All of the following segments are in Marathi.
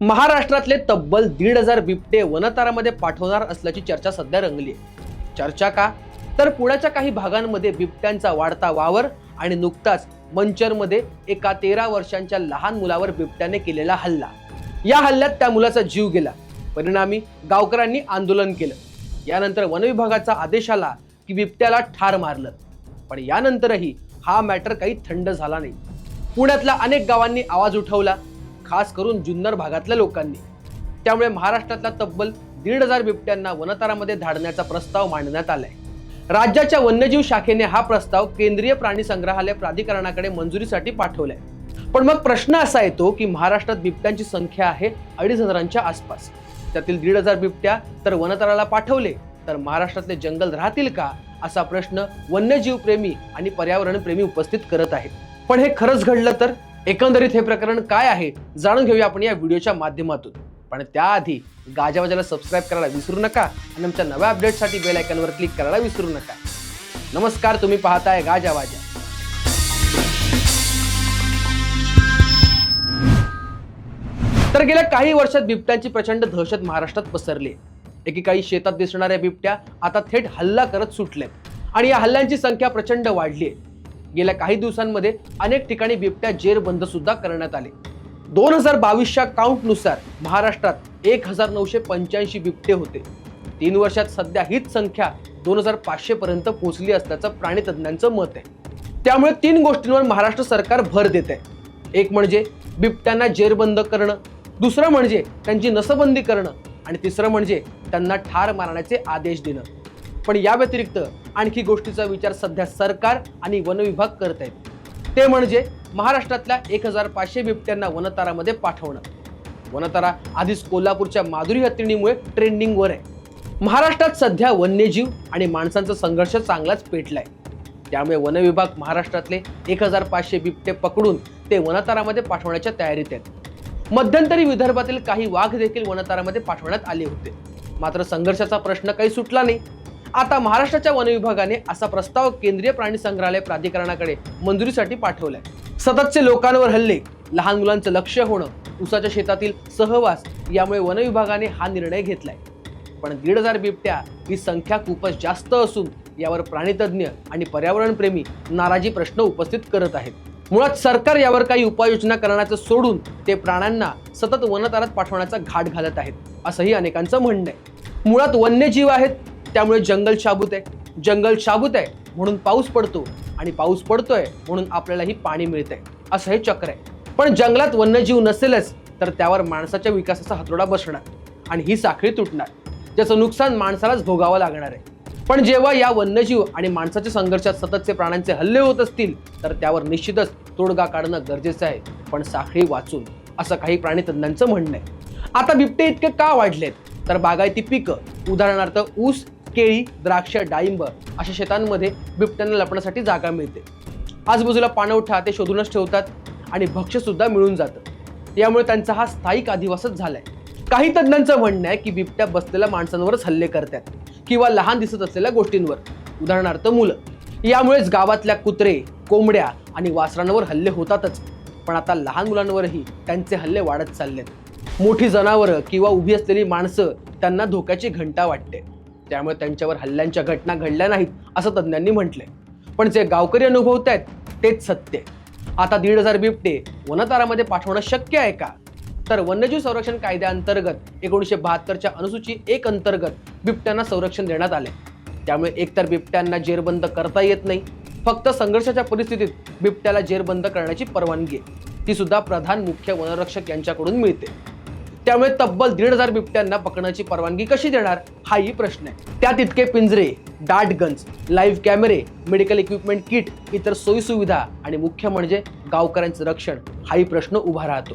महाराष्ट्रातले तब्बल दीड हजार बिबटे वनतारामध्ये पाठवणार असल्याची चर्चा सध्या रंगली आहे. चर्चा का? तर पुण्याच्या काही भागांमध्ये बिबट्यांचा वाढता वावर आणि नुकताच मंचरमध्ये एका तेरा वर्षांच्या लहान मुलावर बिबट्याने केलेला हल्ला. या हल्ल्यात त्या मुलाचा जीव गेला. परिणामी गावकऱ्यांनी आंदोलन केलं. यानंतर वनविभागाचा आदेश आला की बिबट्याला ठार मारलं. पण यानंतरही हा मॅटर काही थंड झाला नाही. पुण्यातल्या अनेक गावांनी आवाज उठवला. खास करून जुन्नर भागातल्या लोकांनी. त्यामुळे महाराष्ट्रातल्या तब्बल दीड हजार बिबट्यांना वनतारामध्ये धाडण्याचा प्रस्ताव मांडण्यात आलाय. राज्याच्या वन्यजीव शाखेने हा प्रस्ताव केंद्रीय प्राणी संग्रहालय प्राधिकरणाकडे मंजुरीसाठी पाठवलाय. पण मग प्रश्न असा येतो की महाराष्ट्रात बिबट्यांची संख्या आहे अडीच हजारांच्या आसपास. त्यातील दीड हजार बिबट्या तर वनतराला पाठवले तर महाराष्ट्रातले जंगल राहतील का? असा प्रश्न वन्यजीव प्रेमी आणि पर्यावरण प्रेमी उपस्थित करत आहेत. पण हे खरंच घडलं तर? एकंदरीत हे प्रकरण काय आहे जाणून घेऊया आपण या व्हिडिओच्या माध्यमातून. पण त्याआधी गाजावाजाला सबस्क्राईब करायला विसरू नका आणि आमच्या नव्या अपडेटसाठी बेल आयकॉनवर क्लिक करायला विसरू नका. नमस्कार तुम्ही पाहताय गाजावाजा तर गेल्या काही वर्षात बिबट्यांची प्रचंड दहशत महाराष्ट्रात पसरली. आहे. एकेकाळी शेतात दिसणाऱ्या बिबट्या आता थेट हल्ला करत सुटल्या आणि या हल्ल्यांची संख्या प्रचंड वाढली आहे गेल्या काही दिवसांमध्ये अनेक ठिकाणी बिबट्या जेरबंद सुद्धा करण्यात आले. दोन हजार बावीसच्या काउंटनुसार महाराष्ट्रात एक हजार नऊशे पंच्याऐंशी बिबटे होते. तीन वर्षात सध्या हीच संख्या दोन हजार पाचशे पर्यंत पोहोचली असल्याचं प्राणीतज्ञांचं मत आहे. त्यामुळे तीन गोष्टींवर महाराष्ट्र सरकार भर देत आहे. एक म्हणजे बिबट्यांना जेरबंद करणं. दुसरं म्हणजे त्यांची नसबंदी करणं. आणि तिसरं म्हणजे त्यांना ठार मारण्याचे आदेश देणं. पण या व्यतिरिक्त आणखी गोष्टीचा विचार सध्या सरकार आणि वनविभाग करत आहेत. ते म्हणजे महाराष्ट्रातल्या एक हजार पाचशे बिबट्यांना वनतारामध्ये पाठवणं. वनतारा आधीच कोल्हापूरच्या माधुरी हत्तीणीमुळे ट्रेंडिंगवर आहे. महाराष्ट्रात सध्या वन्यजीव आणि माणसांचा संघर्ष चांगलाच पेटलाय. त्यामुळे वनविभाग महाराष्ट्रातले एक हजार पाचशे बिबटे पकडून ते वनतारामध्ये पाठवण्याच्या तयारीत आहेत. मध्यंतरी विदर्भातील काही वाघ देखील वनतारामध्ये पाठवण्यात आले होते. मात्र संघर्षाचा प्रश्न काही सुटला नाही. आता महाराष्ट्राच्या वन विभागाने असा प्रस्ताव केंद्रीय प्राणी संग्रहालय प्राधिकरणाकडे मंजुरीसाठी पाठवलाय. सततचे लोकांवर हल्ले लहान मुलांचं लक्ष होणं उसाच्या शेतातील सहवास यामुळे वन विभागाने हा निर्णय घेतलाय. पण दीड हजार बिबट्या ही संख्या खूपच जास्त असून यावर प्राणीतज्ञ आणि पर्यावरणप्रेमी नाराजी प्रश्न उपस्थित करत आहेत. मुळात सरकार यावर काही उपाययोजना करण्याचं सोडून ते प्राण्यांना सतत वनतारात पाठवण्याचा घाट घालत आहेत असंही अनेकांचं म्हणणं आहे. मुळात वन्यजीव आहेत त्यामुळे जंगल शाबूत आहे. जंगल शाबूत आहे म्हणून पाऊस पडतो आणि पाऊस पडतोय म्हणून आपल्यालाही पाणी मिळतंय. असं हे चक्र आहे. पण जंगलात वन्यजीव नसेलच तर त्यावर माणसाच्या विकासाचा हातोडा बसणार आणि ही साखळी तुटणार. ज्याचं नुकसान माणसालाच भोगावं लागणार आहे. पण जेव्हा या वन्यजीव आणि माणसाच्या संघर्षात सततचे प्राण्यांचे हल्ले होत असतील तर त्यावर निश्चितच तोडगा काढणं गरजेचं आहे. पण साखळी वाचून असं काही प्राणी तज्ज्ञांचं म्हणणं आहे. आता बिबटे इतके का वाढलेत? तर बागायती पिकं उदाहरणार्थ ऊस केळी द्राक्ष डाळिंब अशा शेतांमध्ये बिबट्यांना लपण्यासाठी जागा मिळते. आजूबाजूला पाणवठा ते शोधूनच ठेवतात आणि भक्ष्यसुद्धा मिळून जातं. यामुळे त्यांचा हा स्थायिक अधिवासच झालाय. काही तज्ज्ञांचं म्हणणं आहे की बिबट्या बसलेल्या माणसांवरच हल्ले करतात किंवा लहान दिसत असलेल्या गोष्टींवर. उदाहरणार्थ मुलं. यामुळेच गावातल्या कुत्रे कोंबड्या आणि वासरांवर हल्ले होतातच. पण आता लहान मुलांवरही त्यांचे हल्ले वाढत चाललेत. मोठी जनावरं किंवा उभी असलेली माणसं त्यांना धोक्याची घंटा वाटते. त्यामुळे त्यांच्यावर हल्ल्यांच्या घटना घडल्या नाहीत असं तज्ज्ञांनी म्हटलंय. पण जे गावकरी अनुभवत आहेत तेच सत्य आता दीड हजार बिबटे वनतारामध्ये पाठवणं शक्य आहे का? तर वन्यजीव संरक्षण कायद्याअंतर्गत एकोणीसशे बहात्तरच्या अनुसूची एक अंतर्गत बिबट्यांना संरक्षण देण्यात आले त्यामुळे एकतर बिबट्यांना जेरबंद करता येत नाही फक्त संघर्षाच्या परिस्थितीत बिबट्याला जेरबंद करण्याची परवानगी आहे. ती सुद्धा प्रधान मुख्य वनरक्षक यांच्याकडून मिळते. त्यामुळे तब्बल दीड हजार बिबट्यांना पकडण्याची परवानगी कशी देणार हाही प्रश्न आहे. त्यात इतके पिंजरे डाट गन्स लाईव्ह कॅमेरे मेडिकल इक्विपमेंट किट इतर सोयीसुविधा आणि मुख्य म्हणजे गावकऱ्यांचं रक्षण हाही प्रश्न उभा राहतो.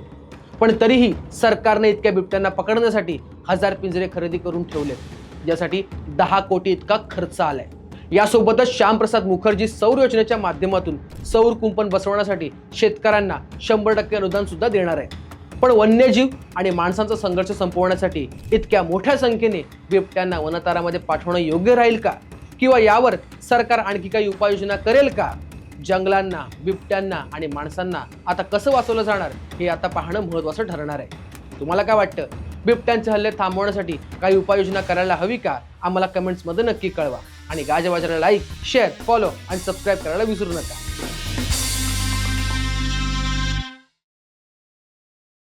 पण तरीही सरकारने इतक्या बिबट्यांना पकडण्यासाठी हजार पिंजरे खरेदी करून ठेवलेत. ज्यासाठी दहा कोटी इतका खर्च आलाय. यासोबतच श्यामप्रसाद मुखर्जी सौर योजनेच्या माध्यमातून सौर कुंपण बसवण्यासाठी शेतकऱ्यांना शंभर टक्के अनुदान सुद्धा देणार आहे. पण वन्यजीव आणि माणसांचा संघर्ष संपवण्यासाठी इतक्या मोठ्या संख्येने बिबट्यांना वनतारामध्ये पाठवणं योग्य राहील का? किंवा यावर सरकार आणखी काही उपाययोजना करेल का? जंगलांना बिबट्यांना आणि माणसांना आता कसं वाचवलं जाणार हे आता पाहणं महत्त्वाचं ठरणार आहे. तुम्हाला काय वाटतं? बिबट्यांचे हल्ले थांबवण्यासाठी काही उपाययोजना करायला हवी का? आम्हाला कमेंट्समध्ये नक्की कळवा. आणि गाजवाजाला लाईक शेअर फॉलो आणि सबस्क्राईब करायला विसरू नका.